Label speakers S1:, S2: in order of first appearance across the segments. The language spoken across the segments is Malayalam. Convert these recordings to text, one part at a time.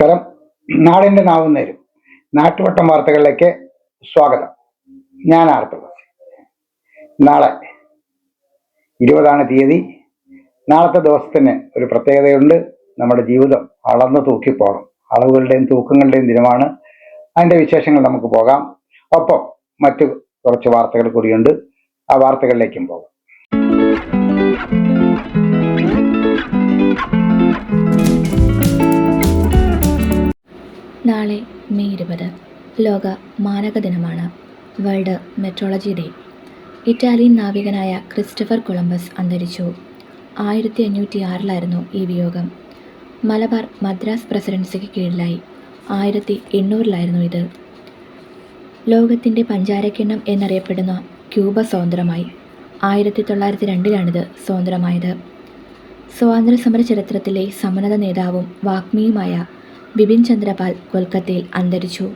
S1: നമസ്കാരം. നാടിന്റെ നാവും നേരും. നാട്ടുവട്ടം വാർത്തകളിലേക്ക് സ്വാഗതം. ഞാൻ ആർത്തവ നാളെ ഇരുപതാണ് തീയതി. നാളത്തെ ദിവസത്തിന് ഒരു പ്രത്യേകതയുണ്ട്. നമ്മുടെ ജീവിതം അളന്നു തൂക്കിപ്പോകണം അളവുകളുടെയും തൂക്കങ്ങളുടെയും ദിനമാണ്. അതിന്റെ വിശേഷങ്ങൾ നമുക്ക് പോകാം. ഒപ്പം മറ്റു കുറച്ച് വാർത്തകൾ കൂടിയുണ്ട്. ആ വാർത്തകളിലേക്കും പോകാം.
S2: നാളെ മെയ് ഇരുപത് ലോക മാനക ദിനമാണ്. World metrology day. ഇറ്റാലിയൻ നാവികനായ ക്രിസ്റ്റഫർ കൊളംബസ് അന്തരിച്ചു. ആയിരത്തി അഞ്ഞൂറ്റി ആറിലായിരുന്നു ഈ വിയോഗം. മലബാർ മദ്രാസ് പ്രസിഡൻസിക്ക് കീഴിലായി. ആയിരത്തി എണ്ണൂറിലായിരുന്നു ഇത്. ലോകത്തിന്റെ പഞ്ചാരക്കിണ്ണം എന്നറിയപ്പെടുന്ന ക്യൂബ സ്വതന്ത്രമായി ആയിരത്തി തൊള്ളായിരത്തി രണ്ടിലാണിത് സ്വതന്ത്രമായത് സ്വാതന്ത്ര്യ സമര ചരിത്രത്തിലെ സമനത നേതാവും വാഗ്മിയുമായ ബിപിൻ ചന്ദ്രപാൽ കൊൽക്കത്തയിൽ അന്തരിച്ചു.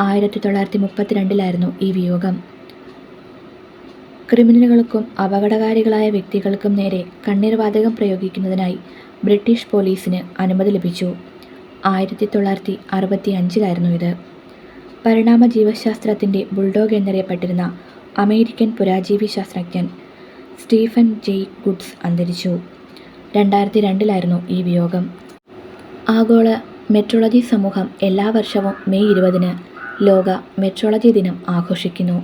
S2: ആയിരത്തി തൊള്ളായിരത്തി മുപ്പത്തിരണ്ടിലായിരുന്നു ഈ വിയോഗം. ക്രിമിനലുകൾക്കും അപകടകാരികളായ വ്യക്തികൾക്കും നേരെ കണ്ണീർവാതകം പ്രയോഗിക്കുന്നതിനായി ബ്രിട്ടീഷ് പോലീസിന് അനുമതി ലഭിച്ചു. ആയിരത്തി തൊള്ളായിരത്തി അറുപത്തി അഞ്ചിലായിരുന്നു ഇത്. പരിണാമ ജീവശാസ്ത്രത്തിന്റെ ബുൾഡോഗ് എന്നറിയപ്പെട്ടിരുന്ന അമേരിക്കൻ പുരാജീവി ശാസ്ത്രജ്ഞൻ സ്റ്റീഫൻ ജെയ് ഗുഡ്സ് അന്തരിച്ചു. രണ്ടായിരത്തി രണ്ടിലായിരുന്നു ഈ വിയോഗം. ആഗോള മെട്രോളജി സമൂഹം എല്ലാ വർഷവും മെയ് ഇരുപതിന് ലോക മെട്രോളജി ദിനം ആഘോഷിക്കുന്നു.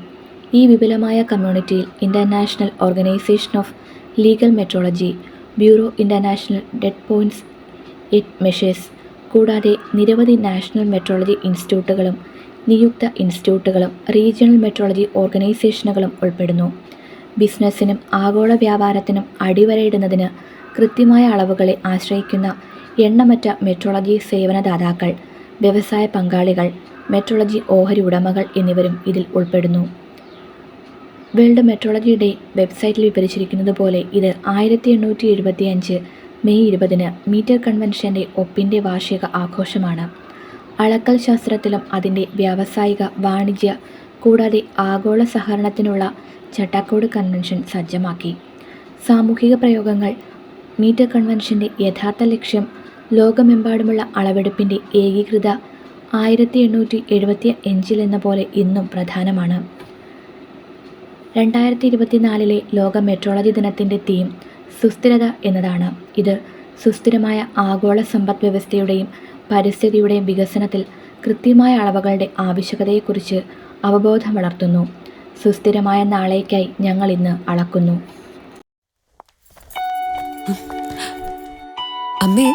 S2: ഈ വിപുലമായ കമ്മ്യൂണിറ്റിയിൽ international organisation of legal metrology bureau international dead പോയിന്റ്സ് ഇറ്റ് മെഷേഴ്സ് കൂടാതെ നിരവധി നാഷണൽ മെട്രോളജി ഇൻസ്റ്റിറ്റ്യൂട്ടുകളും നിയുക്ത ഇൻസ്റ്റിറ്റ്യൂട്ടുകളും റീജിയണൽ മെട്രോളജി ഓർഗനൈസേഷനുകളും ഉൾപ്പെടുന്നു. ബിസിനസ്സിനും ആഗോള വ്യാപാരത്തിനും അടിവരയിടുന്നതിന് കൃത്യമായ അളവുകളെ ആശ്രയിക്കുന്ന എണ്ണമറ്റ മെട്രോളജി സേവനദാതാക്കൾ വ്യവസായ പങ്കാളികൾ മെട്രോളജി ഓഹരി ഉടമകൾ എന്നിവരും ഇതിൽ ഉൾപ്പെടുന്നു. വേൾഡ് മെട്രോളജി ഡേ വെബ്സൈറ്റിൽ വിവരിച്ചിരിക്കുന്നതുപോലെ ഇത് ആയിരത്തി എണ്ണൂറ്റി എഴുപത്തി അഞ്ച് മെയ് ഇരുപതിന് മീറ്റർ കൺവെൻഷന്റെ ഒപ്പിന്റെ വാർഷിക ആഘോഷമാണ്. അളക്കൽ ശാസ്ത്രത്തിലും അതിന്റെ വ്യാവസായിക വാണിജ്യ കൂടാതെ ആഗോള സഹകരണത്തിനുള്ള ചട്ടക്കൂട് കൺവെൻഷൻ സജ്ജമാക്കി. സാമൂഹിക പ്രയോഗങ്ങൾ മീറ്റർ കൺവെൻഷന്റെ യഥാർത്ഥ ലക്ഷ്യം ലോകമെമ്പാടുമുള്ള അളവെടുപ്പിന്റെ ഏകീകൃത ആയിരത്തി എണ്ണൂറ്റി എഴുപത്തി അഞ്ചിലെന്ന പോലെ ഇന്നും പ്രധാനമാണ്. രണ്ടായിരത്തി ഇരുപത്തിനാലിലെ ലോക മെട്രോളജി ദിനത്തിന്റെ തീം സുസ്ഥിരത എന്നതാണ്. ഇത് സുസ്ഥിരമായ ആഗോള സമ്പദ് വ്യവസ്ഥയുടെയും പരിസ്ഥിതിയുടെയും വികസനത്തിൽ കൃത്യമായ അളവുകളുടെ ആവശ്യകതയെക്കുറിച്ച് അവബോധം വളർത്തുന്നു. സുസ്ഥിരമായ നാളേക്കായി ഞങ്ങൾ ഇന്ന് അളക്കുന്നു.
S3: അമ്മേ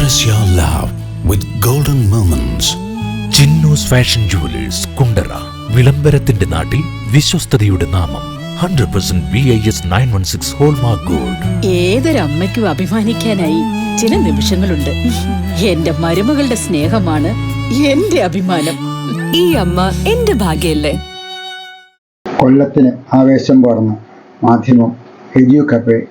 S4: Express your love with golden moments.
S5: Chinnus fashion jewellers Kundara വിളംബരത്തിന്റെ നാട്ടിൽ വിശ്വസ്തതയുടെ നാമം hundred percent V I S nine one six hallmark gold
S6: ഏതൊരമ്മയ്ക്കും അഭിമാനിക്കാനായി ചില നിമിഷങ്ങളുണ്ട്. എന്റെ മരുമകളുടെ സ്നേഹമാണ് എന്റെ അഭിമാനം.
S3: ഈ അമ്മ എന്റെ ഭാഗ്യല്ലേ?
S1: കൊല്ലത്തിന് ആവേശം പകർന്ന് മാധ്യമം എഡ്യൂ കപ്പെ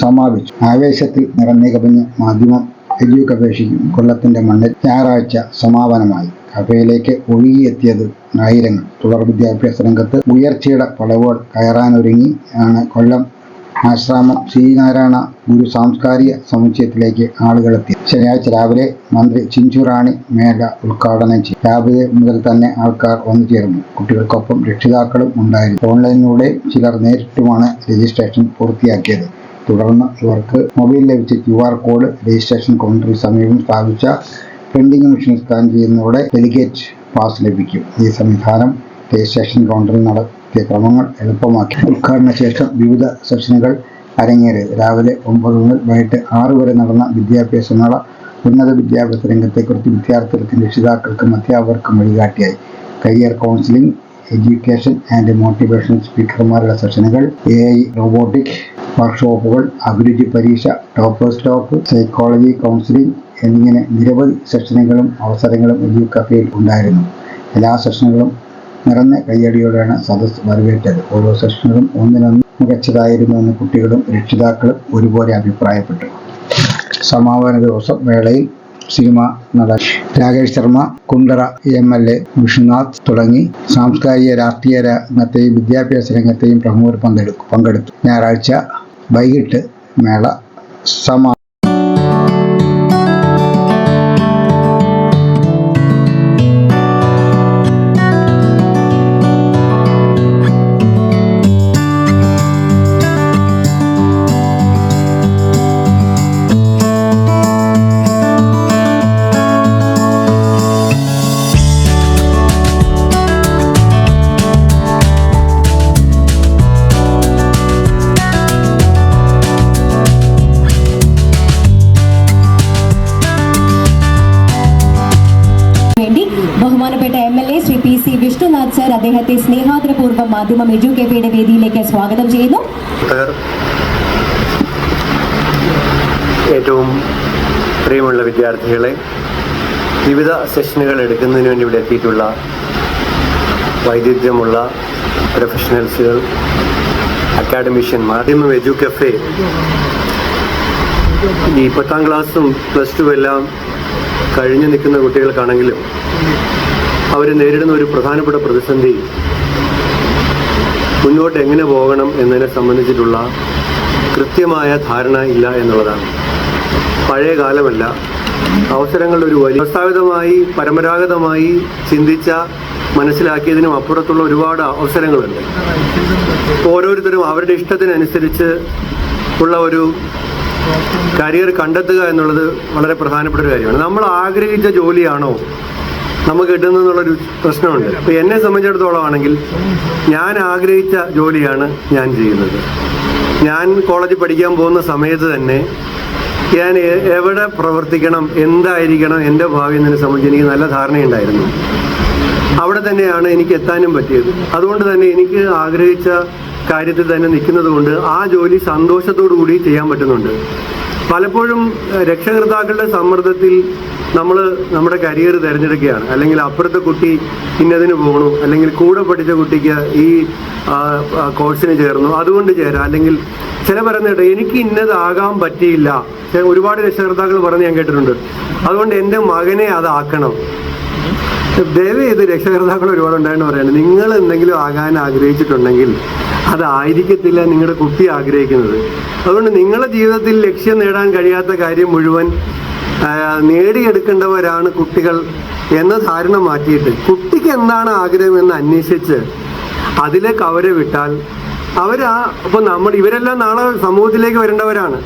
S1: സമാപിച്ചു. ആവേശത്തിൽ നിറഞ്ഞു കവിഞ്ഞ് മാധ്യമം എഡ്യൂ കഫേഷിക്കും കൊല്ലത്തിന്റെ മണ്ണിൽ ഞായറാഴ്ച സമാപനമായി. കഫയിലേക്ക് ഒഴുകിയെത്തിയത് ആയിരങ്ങൾ തുടർ വിദ്യാഭ്യാസ രംഗത്ത് ഉയർച്ചയുടെ പടവുകൾ കയറാനൊരുങ്ങി ആണ് കൊല്ലം ആശ്രാമം ശ്രീനാരായണ ഗുരു സാംസ്കാരിക സമുച്ചയത്തിലേക്ക് ആളുകളെത്തി ശനിയാഴ്ച രാവിലെ മന്ത്രി ചിഞ്ചുറാണി മേള ഉദ്ഘാടനം ചെയ്തു. രാവിലെ മുതൽ തന്നെ ആൾക്കാർ വന്നു ചേർന്നു. കുട്ടികൾക്കൊപ്പം രക്ഷിതാക്കളും ഉണ്ടായിരുന്നു. ഓൺലൈനിലൂടെ ചിലർ നേരിട്ടുമാണ് രജിസ്ട്രേഷൻ പൂർത്തിയാക്കിയത്. തുടർന്ന് ഇവർക്ക് മൊബൈൽ ലഭിച്ച ക്യു ആർ കോഡ് രജിസ്ട്രേഷൻ കൗണ്ടറിൽ സമീപം സ്ഥാപിച്ച പ്രിന്റിംഗ് മെഷീൻ സ്കാൻ ചെയ്യുന്നതോടെ ഡെലിഗേറ്റ് പാസ് ലഭിക്കും. ഈ സംവിധാനം രജിസ്ട്രേഷൻ കൗണ്ടറിൽ നടത്തിയ ക്രമങ്ങൾ എളുപ്പമാക്കി. ഉദ്ഘാടന ശേഷം വിവിധ സെഷനുകൾ അരങ്ങേറിയത് രാവിലെ ഒമ്പത് മുതൽ വൈകിട്ട് ആറ് വരെ നടന്ന വിദ്യാഭ്യാസ മേള ഉന്നത വിദ്യാഭ്യാസ രംഗത്തെക്കുറിച്ച് വിദ്യാർത്ഥികൾക്കും രക്ഷിതാക്കൾക്കും അധ്യാപകർക്കും വഴികാട്ടിയായി. Career counselling education and motivation സ്പീക്കർമാരുടെ സെഷനുകൾ എ ഐ റോബോട്ടിക് വർക്ക്ഷോപ്പുകൾ അഭിരുചി പരീക്ഷ ടോപ്പേഴ്സ് ടോപ്പ് സൈക്കോളജി കൗൺസിലിംഗ് എന്നിങ്ങനെ നിരവധി സെഷനുകളും അവസരങ്ങളും എഡ്യൂ കഫേയിൽ ഉണ്ടായിരുന്നു. എല്ലാ സെഷനുകളും നിറഞ്ഞ കയ്യടിയോടെയാണ് സദസ് വരവേറ്റത്. ഓരോ സെഷനുകളും ഒന്നിനൊന്ന് മികച്ചതായിരുന്നുവെന്ന് കുട്ടികളും രക്ഷിതാക്കളും ഒരുപോലെ അഭിപ്രായപ്പെട്ടു. സമാപന ദിവസം വേളയിൽ സിനിമ നടൻ Rakesh Sharma Kundara M L A Vishnunath തുടങ്ങി സാംസ്കാരിക രാഷ്ട്രീയ രംഗത്തെയും വിദ്യാഭ്യാസ രംഗത്തെയും പ്രമുഖർ പങ്കെടുക്കും പങ്കെടുത്തു. ഞായറാഴ്ച വൈകിട്ട് മേള സമാ
S7: സ്വാഗതം ചെയ്യുന്നു.
S8: ഏറ്റവും പ്രിയമുള്ള വിദ്യാർത്ഥികളെ വിവിധ സെഷനുകൾ എടുക്കുന്നതിന് വേണ്ടി ഇവിടെ എത്തിയിട്ടുള്ള വൈദഗ്ധ്യമുള്ള പ്രൊഫഷണൽസുകൾ അക്കാഡമിഷ്യന്മാർ മാധ്യമം എജു കഫേ ഈ പത്താം ക്ലാസ്സും പ്ലസ് ടു എല്ലാം കഴിഞ്ഞു നിൽക്കുന്ന കുട്ടികൾക്കാണെങ്കിലും അവർ നേരിടുന്ന ഒരു പ്രധാനപ്പെട്ട പ്രതിസന്ധി മുന്നോട്ട് എങ്ങനെ പോകണം എന്നതിനെ സംബന്ധിച്ചിട്ടുള്ള കൃത്യമായ ധാരണ ഇല്ല എന്നുള്ളതാണ്. പഴയ കാലമല്ല. അവസരങ്ങളുടെ ഒരു വലിയ വ്യവസ്ഥാപിതമായി പരമ്പരാഗതമായി ചിന്തിച്ച മനസ്സിലാക്കിയതിനും അപ്പുറത്തുള്ള ഒരുപാട് അവസരങ്ങളുണ്ട്. ഓരോരുത്തരും അവരുടെ ഇഷ്ടത്തിനനുസരിച്ച് ഉള്ള ഒരു കരിയർ കണ്ടെത്തുക എന്നുള്ളത് വളരെ പ്രധാനപ്പെട്ട ഒരു കാര്യമാണ്. നമ്മൾ ആഗ്രഹിച്ച ജോലിയാണോ നമുക്ക് കിട്ടുന്നെന്നുള്ളൊരു പ്രശ്നമുണ്ട്. ഇപ്പം എന്നെ സംബന്ധിച്ചിടത്തോളം ആണെങ്കിൽ ഞാൻ ആഗ്രഹിച്ച ജോലിയാണ് ഞാൻ ചെയ്യുന്നത്. ഞാൻ കോളേജിൽ പഠിക്കാൻ പോകുന്ന സമയത്ത് തന്നെ ഞാൻ എവിടെ പ്രവർത്തിക്കണം എന്തായിരിക്കണം എന്റെ ഭാവി എന്നതിനെ സംബന്ധിച്ച് എനിക്ക് നല്ല ധാരണയുണ്ടായിരുന്നു. അവിടെ തന്നെയാണ് എനിക്ക് എത്താനും പറ്റിയത്. അതുകൊണ്ട് തന്നെ എനിക്ക് ആഗ്രഹിച്ച കാര്യത്തിൽ തന്നെ നിൽക്കുന്നത് കൊണ്ട് ആ ജോലി സന്തോഷത്തോടു കൂടി ചെയ്യാൻ പറ്റുന്നുണ്ട്. പലപ്പോഴും രക്ഷകർത്താക്കളുടെ സമ്മർദ്ദത്തിൽ നമ്മൾ നമ്മുടെ കരിയർ തിരഞ്ഞെടുക്കുകയാണ്. അല്ലെങ്കിൽ അപ്പുറത്തെ കുട്ടി ഇന്നതിന് പോകണു അല്ലെങ്കിൽ കൂടെ പഠിച്ച കുട്ടിക്ക് ഈ കോഴ്സിന് ചേർന്നു. അതുകൊണ്ട് ചേരാം. അല്ലെങ്കിൽ ചില പറയുന്ന കേട്ടോ എനിക്ക് ഇന്നതാകാൻ പറ്റിയില്ല. ഒരുപാട് രക്ഷകർത്താക്കൾ പറഞ്ഞ് ഞാൻ കേട്ടിട്ടുണ്ട്. അതുകൊണ്ട് എന്റെ മകനെ അതാക്കണം ദയവ് ചെയ്ത് രക്ഷകർത്താക്കൾ ഒരുപാട് ഉണ്ടായെന്ന് പറയുന്നത് നിങ്ങൾ എന്തെങ്കിലും ആകാൻ ആഗ്രഹിച്ചിട്ടുണ്ടെങ്കിൽ അതായിരിക്കത്തില്ല നിങ്ങളുടെ കുട്ടി ആഗ്രഹിക്കുന്നത്. അതുകൊണ്ട് നിങ്ങളുടെ ജീവിതത്തിൽ ലക്ഷ്യം നേടാൻ കഴിയാത്ത കാര്യം മുഴുവൻ നേടിയെടുക്കേണ്ടവരാണ് കുട്ടികൾ എന്ന ധാരണ മാറ്റിയിട്ട്. കുട്ടിക്ക് എന്താണ് ആഗ്രഹം എന്ന് അന്വേഷിച്ച് അതിലേക്ക് അവരെ വിട്ടാൽ അവരാ അപ്പോൾ നമ്മൾ ഇവരെല്ലാം നാളെ സമൂഹത്തിലേക്ക് വരേണ്ടവരാണ്.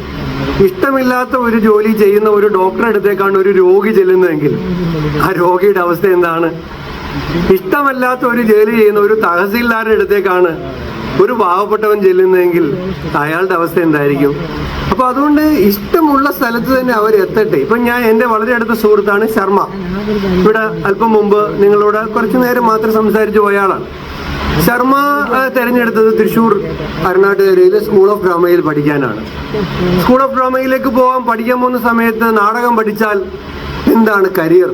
S8: ഇഷ്ടമില്ലാത്ത ഒരു ജോലി ചെയ്യുന്ന ഒരു ഡോക്ടറെ അടുത്തേക്കാണ് ഒരു രോഗി ചെല്ലുന്നതെങ്കിൽ ആ രോഗിയുടെ അവസ്ഥ എന്താണ്? ഇഷ്ടമല്ലാത്ത ഒരു ജോലി ചെയ്യുന്ന ഒരു തഹസീൽദാരുടെ അടുത്തേക്കാണ് ഒരു പാവപ്പെട്ടവൻ ചെല്ലുന്നതെങ്കിൽ അയാളുടെ അവസ്ഥ എന്തായിരിക്കും? അപ്പൊ അതുകൊണ്ട് ഇഷ്ടമുള്ള സ്ഥലത്ത് തന്നെ അവർ എത്തട്ടെ. ഇപ്പൊ ഞാൻ എന്റെ വളരെ അടുത്ത സുഹൃത്താണ് ശർമ്മ. ഇവിടെ അല്പം മുമ്പ് നിങ്ങളോട് കുറച്ചു നേരം മാത്രം സംസാരിച്ചു പോയ ആളാണ്. ശർമ്മ തിരഞ്ഞെടുത്തത് തെരഞ്ഞെടുത്തത് തൃശ്ശൂർ അരുണാട്ടുകരയിൽ സ്കൂൾ ഓഫ് ഡ്രാമയിൽ പഠിക്കാനാണ്. സ്കൂൾ ഓഫ് ഡ്രാമയിലേക്ക് പോകാൻ പഠിക്കാൻ പോകുന്ന സമയത്ത് നാടകം പഠിച്ചാൽ എന്താണ് കരിയർ?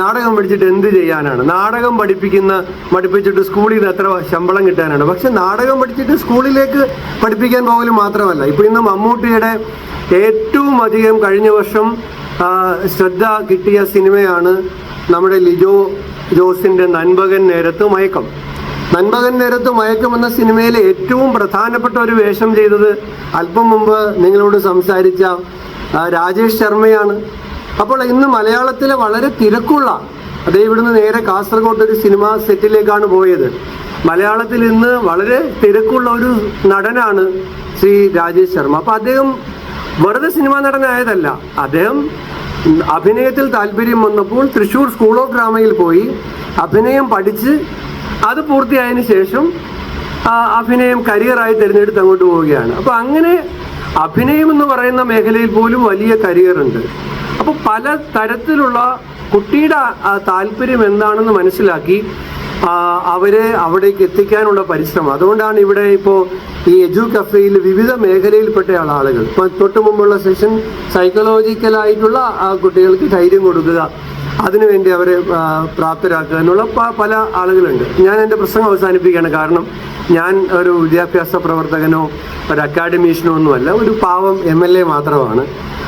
S8: നാടകം പഠിച്ചിട്ട് എന്ത് ചെയ്യാനാണ്? നാടകം പഠിപ്പിക്കുന്ന പഠിപ്പിച്ചിട്ട് സ്കൂളിൽ നിന്ന് എത്ര ശമ്പളം കിട്ടാനാണ്? പക്ഷെ നാടകം പഠിച്ചിട്ട് സ്കൂളിലേക്ക് പഠിപ്പിക്കാൻ പോകലും മാത്രമല്ല. ഇപ്പൊ ഇന്ന് മമ്മൂട്ടിയുടെ ഏറ്റവും അധികം കഴിഞ്ഞ വർഷം ശ്രദ്ധ കിട്ടിയ സിനിമയാണ് നമ്മുടെ ലിജോ ജോസിന്റെ നൻപകൻ നേരത്ത് മയക്കം. നൻപകൻ നേരത്ത് മയക്കം എന്ന സിനിമയിലെ ഏറ്റവും പ്രധാനപ്പെട്ട ഒരു വേഷം ചെയ്തത് അല്പം മുമ്പ് നിങ്ങളോട് സംസാരിച്ച രാജേഷ് ശർമ്മയാണ്. അപ്പോൾ ഇന്ന് മലയാളത്തിലെ വളരെ തിരക്കുള്ള അതേ ഇവിടുന്ന് നേരെ കാസർഗോഡ് ഒരു സിനിമ സെറ്റിലേക്കാണ് പോയത്. മലയാളത്തിൽ ഇന്ന് വളരെ തിരക്കുള്ള ഒരു നടനാണ് ശ്രീ രാജേഷ് ശർമ്മ. അപ്പൊ അദ്ദേഹം വെറുതെ സിനിമാ നടനായതല്ല. അദ്ദേഹം അഭിനയത്തിൽ താല്പര്യം വന്നപ്പോൾ തൃശ്ശൂർ സ്കൂൾ ഓഫ് ഡ്രാമയിൽ പോയി അഭിനയം പഠിച്ച് അത് പൂർത്തിയായതിനു ശേഷം അഭിനയം കരിയറായി തിരഞ്ഞെടുത്ത് അങ്ങോട്ട് പോവുകയാണ്. അപ്പൊ അങ്ങനെ അഭിനയം എന്ന് പറയുന്ന മേഖലയിൽ പോലും വലിയ കരിയർ ഉണ്ട് അപ്പോൾ പല തരത്തിലുള്ള കുട്ടിയുടെ താല്പര്യം എന്താണെന്ന് മനസ്സിലാക്കി അവരെ അവിടേക്ക് എത്തിക്കാനുള്ള പരിശ്രമം. അതുകൊണ്ടാണ് ഇവിടെ ഇപ്പോൾ ഈ എജു കഫേയിൽ വിവിധ മേഖലയിൽപ്പെട്ട ആളുകൾ ഇപ്പം തൊട്ട് മുമ്പുള്ള സെഷൻ സൈക്കോളജിക്കലായിട്ടുള്ള കുട്ടികൾക്ക് ധൈര്യം കൊടുക്കുക. അതിനുവേണ്ടി അവരെ പ്രാപ്തരാക്കുക എന്നുള്ള പല ആളുകളുണ്ട്. ഞാൻ എന്റെ പ്രസംഗം അവസാനിപ്പിക്കുകയാണ്. കാരണം ഞാൻ ഒരു വിദ്യാഭ്യാസ പ്രവർത്തകനോ ഒരു അക്കാഡമീഷ്യനോ ഒന്നുമല്ല. ഒരു പാവം എം എൽ എ മാത്രമാണ്.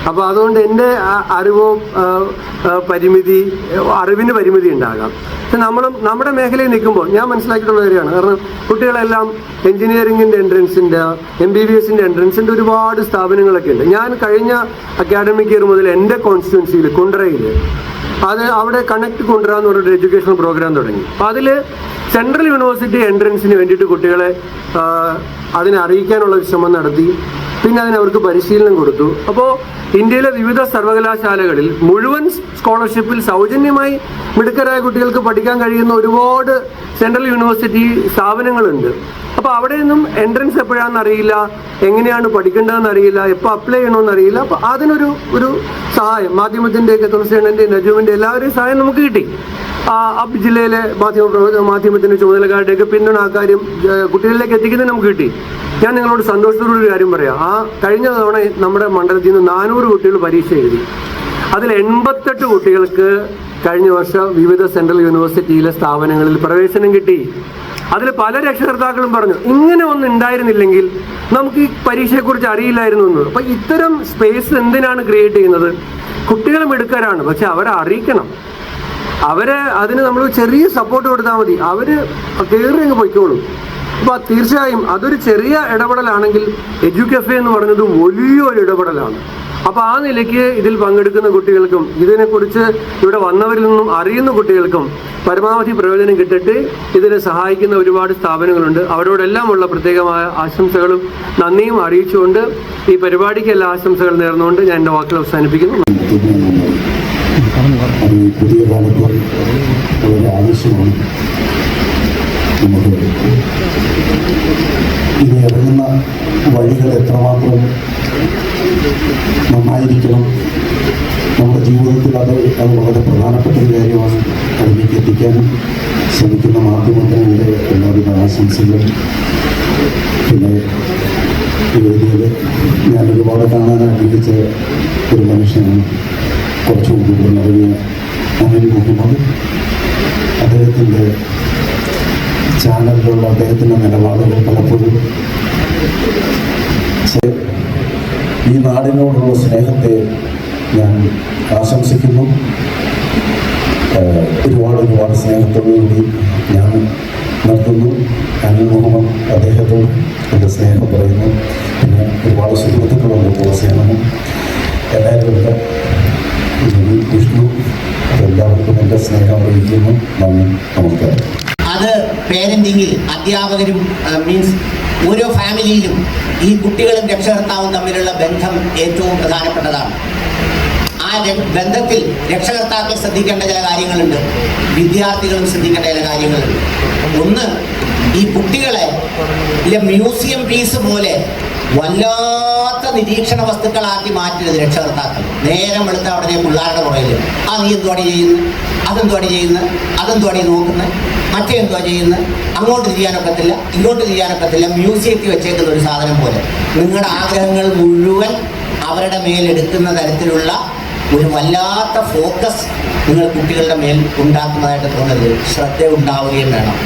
S8: അപ്പോൾ അതുകൊണ്ട് എന്റെ അറിവോ പരിമിതി അറിവിന് പരിമിതി ഉണ്ടാകാം. പക്ഷെ നമ്മളും നമ്മുടെ മേഖലയിൽ നിൽക്കുമ്പോൾ ഞാൻ മനസ്സിലാക്കിയിട്ടുള്ള കാര്യമാണ്. കാരണം കുട്ടികളെല്ലാം എൻജിനീയറിങ്ങിന്റെ എൻട്രൻസിന്റെ എം ബി ബി എസിന്റെ എൻട്രൻസിന്റെ ഒരുപാട് സ്ഥാപനങ്ങളൊക്കെ ഉണ്ട്. ഞാൻ കഴിഞ്ഞ അക്കാഡമിക് ഇയർ മുതൽ എന്റെ കോൺസ്റ്റിറ്റ്യുവൻസിയിൽ കുണ്ടറയിൽ അത് അവിടെ കണക്ട് കൊണ്ടുവരാന്ന് പറഞ്ഞൊരു എഡ്യൂക്കേഷൻ പ്രോഗ്രാം തുടങ്ങി. അപ്പോൾ അതിൽ സെൻട്രൽ യൂണിവേഴ്സിറ്റി എൻട്രൻസിന് വേണ്ടിയിട്ട് കുട്ടികളെ അതിനെ അറിയിക്കാനുള്ള ശ്രമം നടത്തി. പിന്നെ അതിന് അവർക്ക് പരിശീലനം കൊടുത്തു. അപ്പോൾ ഇന്ത്യയിലെ വിവിധ സർവകലാശാലകളിൽ മുഴുവൻ സ്കോളർഷിപ്പിൽ സൗജന്യമായി മിടുക്കരായ കുട്ടികൾക്ക് പഠിക്കാൻ കഴിയുന്ന ഒരുപാട് സെൻട്രൽ യൂണിവേഴ്സിറ്റി സ്ഥാപനങ്ങളുണ്ട്. അപ്പോൾ അവിടെ നിന്നും എൻട്രൻസ് എപ്പോഴാണെന്ന് അറിയില്ല. എങ്ങനെയാണ് പഠിക്കേണ്ടതെന്ന് അറിയില്ല എപ്പോൾ അപ്ലൈ ചെയ്യണമെന്ന് അറിയില്ല. അപ്പോൾ അതിനൊരു ഒരു സഹായം മാധ്യമത്തിന്റെയൊക്കെ തുളസിയണ്ണന്റെ നജുവിന്റെ എല്ലാവരുടെയും സഹായം നമുക്ക് കിട്ടി. അബ് ജില്ലയിലെ മാധ്യമ മാധ്യമത്തിന്റെ ചുമതലക്കാരുടെയൊക്കെ പിന്തുണ ആ കാര്യം കുട്ടികളിലേക്ക് എത്തിക്കുന്നത് നമുക്ക് കിട്ടി. ഞാൻ നിങ്ങളോട് സന്തോഷത്തോടെ ഒരു കാര്യം പറയാം. ആ കഴിഞ്ഞ തവണ നമ്മുടെ മണ്ഡലത്തിൽ നിന്ന് നാനൂറ് കുട്ടികൾ പരീക്ഷ എഴുതി. അതിൽ എൺപത്തെട്ട് കുട്ടികൾക്ക് കഴിഞ്ഞ വർഷം വിവിധ സെൻട്രൽ യൂണിവേഴ്സിറ്റിയിലെ സ്ഥാപനങ്ങളിൽ പ്രവേശനം കിട്ടി. അതിൽ പല രക്ഷകർത്താക്കളും പറഞ്ഞു ഇങ്ങനെ ഒന്നും ഉണ്ടായിരുന്നില്ലെങ്കിൽ നമുക്ക് ഈ പരീക്ഷയെക്കുറിച്ച് അറിയില്ലായിരുന്നു എന്ന്. അപ്പം ഇത്തരം സ്പേസ് എന്തിനാണ് ക്രിയേറ്റ് ചെയ്യുന്നത്? കുട്ടികളും എടുക്കാനാണ് പക്ഷെ അവരെ അറിയിക്കണം. അവരെ അതിന് നമ്മൾ ചെറിയ സപ്പോർട്ട് കൊടുത്താൽ മതി. അവർ കയറി അങ്ങ് പൊയ്ക്കോളും. അപ്പോൾ തീർച്ചയായും അതൊരു ചെറിയ ഇടപെടലാണെങ്കിൽ എഡ്യൂക്കഫെ എന്ന് പറഞ്ഞത് വലിയൊരു ഇടപെടലാണ്. അപ്പോൾ ആ നിലയ്ക്ക് ഇതിൽ പങ്കെടുക്കുന്ന കുട്ടികൾക്കും ഇതിനെക്കുറിച്ച് ഇവിടെ വന്നവരിൽ നിന്നും അറിയുന്ന കുട്ടികൾക്കും പരമാവധി പ്രയോജനം കിട്ടട്ടെ ഇതിനെ സഹായിക്കുന്ന ഒരുപാട് സ്ഥാപനങ്ങളുണ്ട്. അവരോടെല്ലാമുള്ള പ്രത്യേകമായ ആശംസകളും നന്ദിയും അറിയിച്ചുകൊണ്ട് ഈ പരിപാടിക്ക് എല്ലാ ആശംസകൾ നേർന്നുകൊണ്ട് ഞാൻ എന്റെ വാക്കുകൾ അവസാനിപ്പിക്കുന്നു.
S9: പുതിയ ഇനി ഇറങ്ങുന്ന വഴികൾ എത്രമാത്രം നന്നായിരിക്കണം നമ്മുടെ ജീവിതത്തിൽ അത് അത് വളരെ പ്രധാനപ്പെട്ട ഒരു കാര്യമാണ്. അതിലേക്ക് എത്തിക്കാൻ ശ്രമിക്കുന്ന മാധ്യമത്തിനെതിരെ എല്ലാവിധ ആശംസകളും. പിന്നെ വേദിയിൽ ഞാൻ ഒരുപാട് കാണാൻ ആഗ്രഹിച്ച ഒരു മനുഷ്യനാണ്. കുറച്ചും കൂടുതൽ നിറങ്ങിയ അനിൽ മുഹമ്മദ്. അദ്ദേഹത്തിന്റെ ചാനലിലുള്ള അദ്ദേഹത്തിന്റെ നിലപാടുകൾ പലപ്പോഴും ഈ നാടിനോടുള്ള സ്നേഹത്തെ ഞാൻ ആശംസിക്കുന്നു. ഒരുപാട് ഒരുപാട് സ്നേഹത്തോടുകൂടി ഞാൻ നിർത്തുന്നു. അനിൽ മുഹമ്മദ് അദ്ദേഹത്തോട് എന്റെ സ്നേഹം പറയുന്നു. പിന്നെ ഒരുപാട് സുഹൃത്തുക്കളുണ്ട് പ്രോത്സാഹനം എല്ലാവരും ഉണ്ട്. വിഷ്ണു അതെല്ലാവർക്കും എന്റെ സ്നേഹം അറിയിക്കുന്നു. നന്ദി നമസ്കാരം.
S10: അത് പേരന്റിങ്ങിൽ അധ്യാപകരും മീൻസ് ഓരോ ഫാമിലിയിലും ഈ കുട്ടികളും രക്ഷകർത്താവും തമ്മിലുള്ള ബന്ധം ഏറ്റവും പ്രധാനപ്പെട്ടതാണ്. ആ ബന്ധത്തിൽ രക്ഷകർത്താക്കൾ ശ്രദ്ധിക്കേണ്ട ചില കാര്യങ്ങളുണ്ട്. വിദ്യാർത്ഥികളും ശ്രദ്ധിക്കേണ്ട ചില കാര്യങ്ങളുണ്ട്. ഒന്ന് ഈ കുട്ടികളെ ഇല്ല മ്യൂസിയം പീസ് പോലെ വല്ലാത്ത നിരീക്ഷണ വസ്തുക്കളാക്കി മാറ്റരുത് രക്ഷകർത്താക്കൾ. നേരം വെളുത്ത അവിടെ പിള്ളേരുടെ പുറകിൽ ആ നീ എന്തുവാടി ചെയ്യുന്നത് അതെന്തുവാടി ചെയ്യുന്നത് അതെന്തുവാടി നോക്കുന്നത് മറ്റേ എന്തുവാ ചെയ്യുന്നത് അങ്ങോട്ട് തിരിയാനൊക്കത്തില്ല ഇങ്ങോട്ട് തിരിയാനൊക്കത്തില്ല മ്യൂസിയത്തിൽ വെച്ചേക്കുന്ന ഒരു സാധനം പോലെ. നിങ്ങളുടെ ആഗ്രഹങ്ങൾ മുഴുവൻ അവരുടെ മേലെടുക്കുന്ന തരത്തിലുള്ള ഒരു വല്ലാത്ത ഫോക്കസ് നിങ്ങൾ കുട്ടികളുടെ മേൽ ഉണ്ടാക്കുന്നതായിട്ട് തോന്നരുത്. ശ്രദ്ധ ഉണ്ടാവുകയും വേണം.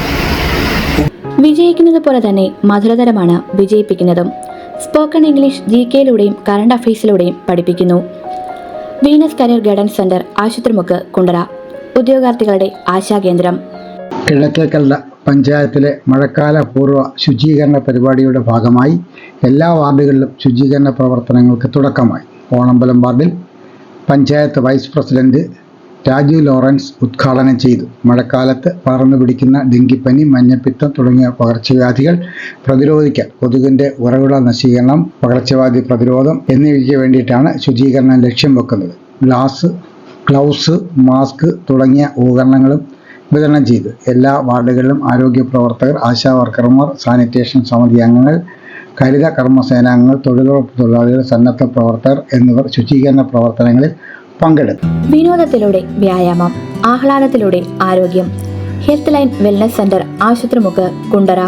S2: വിജയിക്കുന്നത് പോലെ തന്നെ മധുരതരമാണ് വിജയിപ്പിക്കുന്നതും. സ്പോക്കൺ ഇംഗ്ലീഷ് ജി കെയിലൂടെയും കറണ്ട് അഫയേഴ്സിലൂടെയും പഠിപ്പിക്കുന്നു. Venus career guidance centre Asupathrimukku Kundara. ഉദ്യോഗാർത്ഥികളുടെ ആശാകേന്ദ്രം
S1: കിഴക്കേക്കല്ല പഞ്ചായത്തിലെ മഴക്കാല പൂർവ ശുചീകരണ പരിപാടിയുടെ ഭാഗമായി എല്ലാ വാർഡുകളിലും ശുചീകരണ പ്രവർത്തനങ്ങൾക്ക് തുടക്കമായി. ഓണമ്പലം വാർഡിൽ panchayat vice president Raju Lawrence ഉദ്ഘാടനം ചെയ്തു. മഴക്കാലത്ത് പറന്നു പിടിക്കുന്ന ഡെങ്കിപ്പനി മഞ്ഞപ്പിത്തം തുടങ്ങിയ പകർച്ചവ്യാധികൾ പ്രതിരോധിക്കാൻ കൊതുകിന്റെ ഉറവിട നശീകരണം പകർച്ചവ്യാധി പ്രതിരോധം എന്നിവയ്ക്ക് വേണ്ടിയിട്ടാണ് ശുചീകരണം ലക്ഷ്യം വെക്കുന്നത്. ഗ്ലാസ് ഗ്ലൗസ് മാസ്ക് തുടങ്ങിയ ഉപകരണങ്ങളും വിതരണം ചെയ്തു. എല്ലാ വാർഡുകളിലും ആരോഗ്യ പ്രവർത്തകർ ആശാ വർക്കർമാർ സാനിറ്റേഷൻ സമിതി അംഗങ്ങൾ ഹരിത കർമ്മസേനാംഗങ്ങൾ തൊഴിലുറപ്പ് തൊഴിലാളികൾ സന്നദ്ധ പ്രവർത്തകർ എന്നിവർ ശുചീകരണ പ്രവർത്തനങ്ങളിൽ പങ്കെടുത്തു.
S2: വിനോദത്തിലൂടെ വ്യായാമം ആഹ്ലാദത്തിലൂടെ ആരോഗ്യം health line wellness centre Asupathrimukku Kundara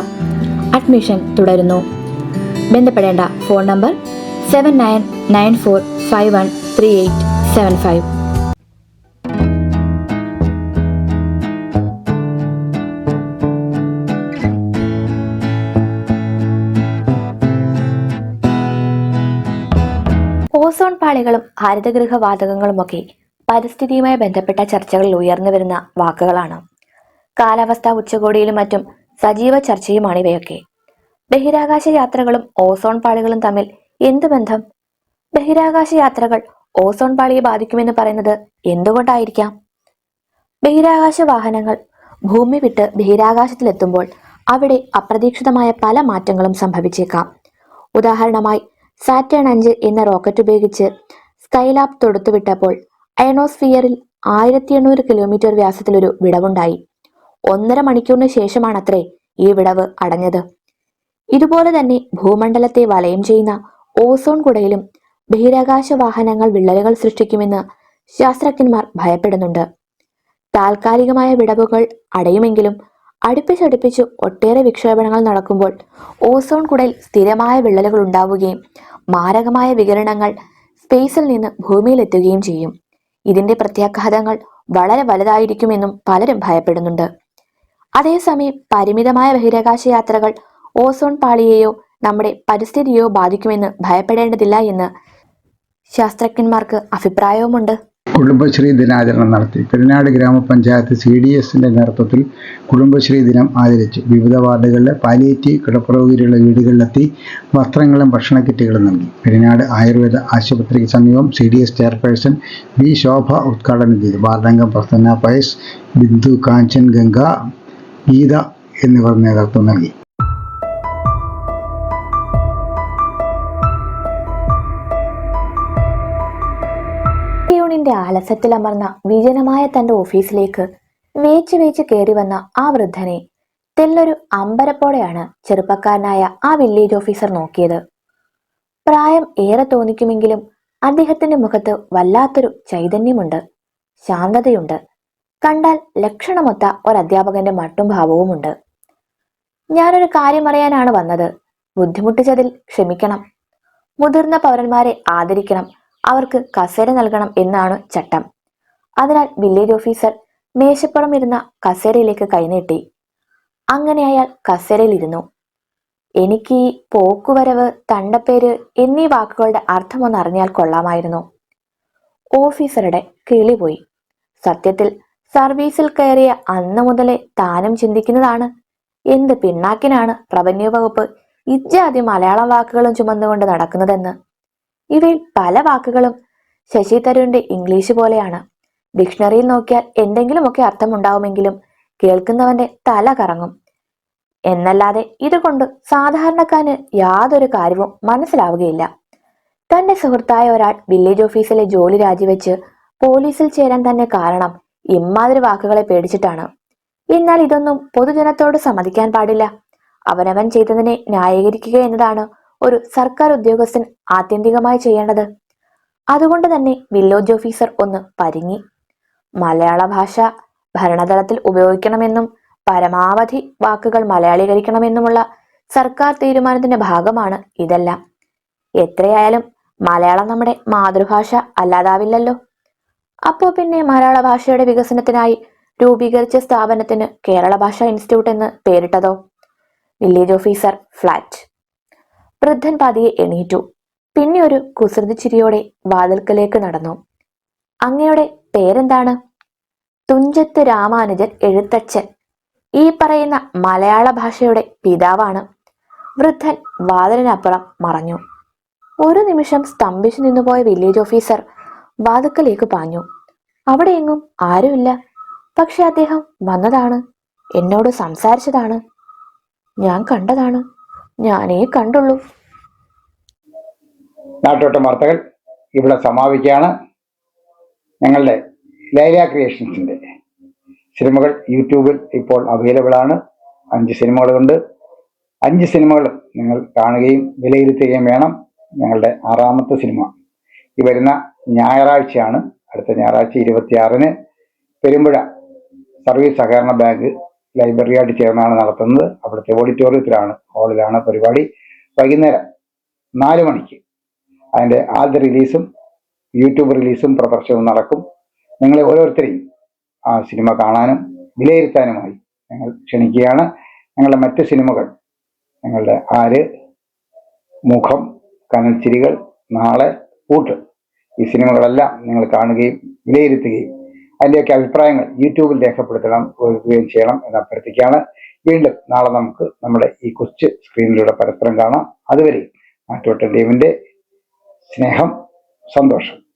S2: admission തുടരുന്നു. ബന്ധപ്പെടേണ്ട phone number seven nine nine four five one three eight seven five. പാളികളും ഹരിതഗൃഹ വാതകങ്ങളുമൊക്കെ പരിസ്ഥിതിയുമായി ബന്ധപ്പെട്ട ചർച്ചകളിൽ ഉയർന്നു വരുന്ന വാക്കുകളാണ്. കാലാവസ്ഥാ ഉച്ചകോടിയിലും മറ്റും സജീവ ചർച്ചയുമാണ് ഇവയൊക്കെ. ബഹിരാകാശ യാത്രകളും ഓസോൺ പാളികളും തമ്മിൽ എന്ത് ബന്ധം? ബഹിരാകാശ യാത്രകൾ ഓസോൺ പാളിയെ ബാധിക്കുമെന്ന് പറയുന്നത് എന്തുകൊണ്ടായിരിക്കാം? ബഹിരാകാശ വാഹനങ്ങൾ ഭൂമി വിട്ട് ബഹിരാകാശത്തിലെത്തുമ്പോൾ അവിടെ അപ്രതീക്ഷിതമായ പല മാറ്റങ്ങളും സംഭവിച്ചേക്കാം. ഉദാഹരണമായി സാറ്റേൺ അഞ്ച് എന്ന റോക്കറ്റ് ഉപയോഗിച്ച് സ്കൈലാബ് തൊടുത്തുവിട്ടപ്പോൾ അയണോസ്ഫിയറിൽ ആയിരത്തി എണ്ണൂറ് കിലോമീറ്റർ വ്യാസത്തിലൊരു വിടവുണ്ടായി. ഒന്നര മണിക്കൂറിന് ശേഷമാണത്രേ ഈ വിടവ് അടഞ്ഞത്. ഇതുപോലെ തന്നെ ഭൂമണ്ഡലത്തെ വലയം ചെയ്യുന്ന ഓസോൺ കുടയിലും ബഹിരാകാശ വാഹനങ്ങൾ വിള്ളലുകൾ സൃഷ്ടിക്കുമെന്ന് ശാസ്ത്രജ്ഞന്മാർ ഭയപ്പെടുന്നുണ്ട്. താൽക്കാലികമായ വിടവുകൾ അടയുമെങ്കിലും അടുപ്പിച്ചടുപ്പിച്ച് ഒട്ടേറെ വിക്ഷേപണങ്ങൾ നടക്കുമ്പോൾ ഓസോൺ കുടയിൽ സ്ഥിരമായ വിള്ളലുകൾ ഉണ്ടാവുകയും മാരകമായ വികരണങ്ങൾ സ്പേസിൽ നിന്ന് ഭൂമിയിലെത്തുകയും ചെയ്യും. ഇതിന്റെ പ്രത്യാഘാതങ്ങൾ വളരെ വലുതായിരിക്കുമെന്നും പലരും ഭയപ്പെടുന്നുണ്ട്. അതേസമയം പരിമിതമായ ബഹിരാകാശ യാത്രകൾ ഓസോൺ പാളിയെയോ നമ്മുടെ പരിസ്ഥിതിയോ ബാധിക്കുമെന്ന് ഭയപ്പെടേണ്ടതില്ല എന്ന് ശാസ്ത്രജ്ഞന്മാർക്ക് അഭിപ്രായവുമുണ്ട്.
S1: കുടുംബശ്രീ ദിനാചരണം നടത്തി. പെരിനാട് ഗ്രാമപഞ്ചായത്ത് സി ഡി എസിന്റെ നേതൃത്വത്തിൽ കുടുംബശ്രീ ദിനം ആചരിച്ചു. വിവിധ വാർഡുകളിലെ പാലിയേറ്റീവ് കിടപ്പുറവുകളുടെ വീടുകളിലെത്തി വസ്ത്രങ്ങളും ഭക്ഷണ കിറ്റുകളും നൽകി. പെരിനാട് ആയുർവേദ ആശുപത്രിക്ക് സമീപം C D S chairperson V Shobha ഉദ്ഘാടനം ചെയ്തു. വാർഡംഗം പ്രസന്ന പയസ് ബിന്ദു കാഞ്ചൻ ഗംഗ ഗീത എന്നിവർ നേതൃത്വം നൽകി.
S2: ആലസ്യത്തിലമർന്ന വിജനമായ തന്റെ ഓഫീസിലേക്ക് വേച്ച് വേച്ച് കയറി വന്ന ആ വൃദ്ധനെ തെല്ലൊരു അമ്പരപ്പോടെയാണ് ചെറുപ്പക്കാരനായ ആ വില്ലേജ് ഓഫീസർ നോക്കിയത്. പ്രായം ഏറെ തോന്നിക്കുമെങ്കിലും അദ്ദേഹത്തിന്റെ മുഖത്ത് വല്ലാത്തൊരു ചൈതന്യമുണ്ട് ശാന്തതയുണ്ട്. കണ്ടാൽ ലക്ഷണമൊത്ത ഒരധ്യാപകന്റെ മട്ടും ഭാവവുമുണ്ട്. ഞാനൊരു കാര്യം അറിയാനാണ് വന്നത്. ബുദ്ധിമുട്ടിച്ചതിൽ ക്ഷമിക്കണം. മുതിർന്ന പൗരന്മാരെ ആദരിക്കണം. അവർക്ക് കസേര നൽകണം എന്നാണ് ചട്ടം. അതിനാൽ വില്ലേജ് ഓഫീസർ മേശപ്പുറം ഇരുന്ന കസേരയിലേക്ക് കൈനീട്ടി. അങ്ങനെ അയാൾ കസേരയിലിരുന്നു. എനിക്ക് ഈ പോക്കുവരവ് തണ്ടപ്പേര് എന്നീ വാക്കുകളുടെ അർത്ഥമൊന്ന് അറിഞ്ഞാൽ കൊള്ളാമായിരുന്നു. ഓഫീസറുടെ കിളി പോയി. സത്യത്തിൽ സർവീസിൽ കയറിയ അന്ന് മുതലേ താനും ചിന്തിക്കുന്നതാണ്. എന്ത് പിന്നാക്കിനാണ് റവന്യൂ വകുപ്പ് ഇജ്ജാതി മലയാളം വാക്കുകളും ചുമന്നുകൊണ്ട് നടക്കുന്നതെന്ന്. ഇവയിൽ പല വാക്കുകളും ശശി തരൂരിന്റെ ഇംഗ്ലീഷ് പോലെയാണ്. ഡിക്ഷണറിയിൽ നോക്കിയാൽ എന്തെങ്കിലുമൊക്കെ അർത്ഥമുണ്ടാവുമെങ്കിലും കേൾക്കുന്നവന്റെ തല കറങ്ങും. എന്നല്ലാതെ ഇതുകൊണ്ട് സാധാരണക്കാരന് യാതൊരു കാര്യവും മനസ്സിലാവുകയില്ല. തന്റെ സുഹൃത്തായ ഒരാൾ വില്ലേജ് ഓഫീസിലെ ജോലി രാജിവെച്ച് പോലീസിൽ ചേരാൻ തന്നെ കാരണം ഇമ്മാതിരി വാക്കുകളെ പേടിച്ചിട്ടാണ്. എന്നാൽ ഇതൊന്നും പൊതുജനത്തോട് സമ്മതിക്കാൻ പാടില്ല. അവനവൻ ചെയ്തതിനെ ന്യായീകരിക്കുക എന്നതാണ് ഒരു സർക്കാർ ഉദ്യോഗസ്ഥൻ ആത്യന്തികമായി ചെയ്യേണ്ടത്? അതുകൊണ്ട് തന്നെ വില്ലേജ് ഓഫീസർ ഒന്ന് പരിങ്ങി. മലയാള ഭാഷ ഭരണതലത്തിൽ ഉപയോഗിക്കണമെന്നും പരമാവധി വാക്കുകൾ മലയാളീകരിക്കണമെന്നുമുള്ള സർക്കാർ തീരുമാനത്തിന്റെ ഭാഗമാണ് ഇതെല്ലാം. എത്രയായാലും മലയാളം നമ്മുടെ മാതൃഭാഷ അല്ലാതാവില്ലല്ലോ. അപ്പോ പിന്നെ മലയാള ഭാഷയുടെ വികസനത്തിനായി രൂപീകരിച്ച സ്ഥാപനത്തിന് കേരള ഭാഷാ ഇൻസ്റ്റിറ്റ്യൂട്ട് എന്ന് പേരിട്ടതോ? വില്ലേജ് ഓഫീസർ ഫ്ലാറ്റ് വൃദ്ധൻ പതിയെ എണീറ്റു. പിന്നെ ഒരു കുസൃതി ചിരിയോടെ വാതിൽക്കലേക്ക് നടന്നു. അങ്ങയുടെ പേരെന്താണ്? തുഞ്ചത്ത് രാമാനുജൻ എഴുത്തച്ഛൻ. ഈ പറയുന്ന മലയാള ഭാഷയുടെ പിതാവാണ്. വൃദ്ധൻ വാതിലിനപ്പുറം മറഞ്ഞു. ഒരു നിമിഷം സ്തംഭിച്ചു നിന്നുപോയ വില്ലേജ് ഓഫീസർ വാതുക്കലേക്ക് പാഞ്ഞു. അവിടെ എങ്ങും ആരുമില്ല. പക്ഷെ അദ്ദേഹം വന്നതാണ്. എന്നോട് സംസാരിച്ചതാണ്. ഞാൻ കണ്ടതാണ്. ഞാനേ കണ്ടുള്ളൂ.
S1: നാട്ടോട്ടം വാർത്തകൾ ഇവിടെ സമാപിക്കുകയാണ്. ഞങ്ങളുടെ ലൈല ക്രിയേഷൻസിന്റെ സിനിമകൾ യൂട്യൂബിൽ ഇപ്പോൾ അവൈലബിൾ ആണ്. അഞ്ച് സിനിമകളുണ്ട്. അഞ്ച് സിനിമകൾ നിങ്ങൾ കാണുകയും വിലയിരുത്തുകയും വേണം. ഞങ്ങളുടെ ആറാമത്തെ സിനിമ. ഈ വരുന്ന ഞായറാഴ്ചയാണ്. അടുത്ത ഞായറാഴ്ച ഇരുപത്തിയാറിന് പെരുമ്പുഴ സർവീസ് സഹകരണ ബാങ്ക് ലൈബ്രറിയായിട്ട് ചേർന്നാണ് നടത്തുന്നത്. അവിടുത്തെ ഓഡിറ്റോറിയത്തിലാണ് ഹാളിലാണ് പരിപാടി വൈകുന്നേരം നാല് മണിക്ക്. അതിന്റെ ആദ്യ റിലീസും യൂട്യൂബ് റിലീസും പ്രദർശനവും നടക്കും. നിങ്ങളെ ഓരോരുത്തരെയും ആ സിനിമ കാണാനും വിലയിരുത്താനുമായി ഞങ്ങൾ ക്ഷണിക്കുകയാണ്. ഞങ്ങളുടെ മറ്റ് സിനിമകൾ ഞങ്ങളുടെ ആര് മുഖം കനൽച്ചിരികൾ നാളെ കൂട്ട് ഈ സിനിമകളെല്ലാം നിങ്ങൾ കാണുകയും വിലയിരുത്തുകയും അതിന്റെയൊക്കെ അഭിപ്രായങ്ങൾ യൂട്യൂബിൽ രേഖപ്പെടുത്തണം കൊടുക്കുകയും ചെയ്യണം എന്ന് അഭ്യർത്ഥിക്കുകയാണ്. വീണ്ടും നാളെ നമുക്ക് നമ്മുടെ ഈ കൊച്ചു സ്ക്രീനിലൂടെ പരസ്പരം കാണാം. അതുവരെ നാട്ടുവട്ട ടീമിന്റെ സ്നേഹം സന്തോഷം.